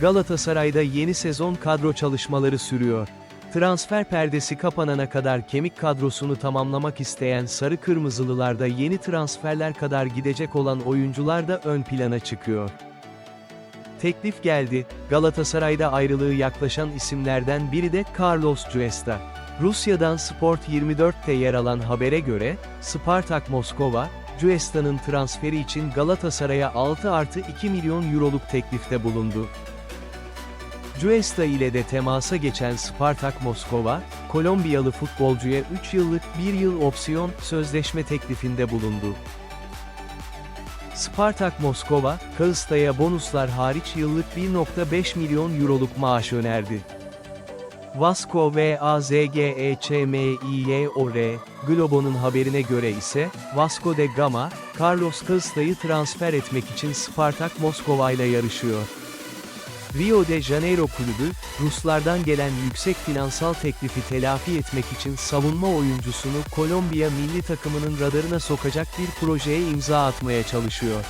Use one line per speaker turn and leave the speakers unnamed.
Galatasaray'da yeni sezon kadro çalışmaları sürüyor. Transfer perdesi kapanana kadar kemik kadrosunu tamamlamak isteyen Sarı Kırmızılılarda yeni transferler kadar gidecek olan oyuncular da ön plana çıkıyor. Teklif geldi, Galatasaray'da ayrılığı yaklaşan isimlerden biri de Carlos Cuesta. Rusya'dan Sport 24'te yer alan habere göre, Spartak Moskova, Cuesta'nın transferi için Galatasaray'a 6 artı 2 milyon euroluk teklifte bulundu. Cuesta ile de temasa geçen Spartak Moskova, Kolombiyalı futbolcuya 3 yıllık 1 yıl opsiyon sözleşme teklifinde bulundu. Spartak Moskova, Kağısta'ya bonuslar hariç yıllık 1.5 milyon euroluk maaş önerdi. Vasco ve AZGEÇMİYOR, Globo'nun haberine göre ise, Vasco de Gama, Carlos Kağısta'yı transfer etmek için Spartak Moskova ile yarışıyor. Rio de Janeiro kulübü, Ruslardan gelen yüksek finansal teklifi telafi etmek için savunma oyuncusunu Kolombiya milli takımının radarına sokacak bir projeye imza atmaya çalışıyor.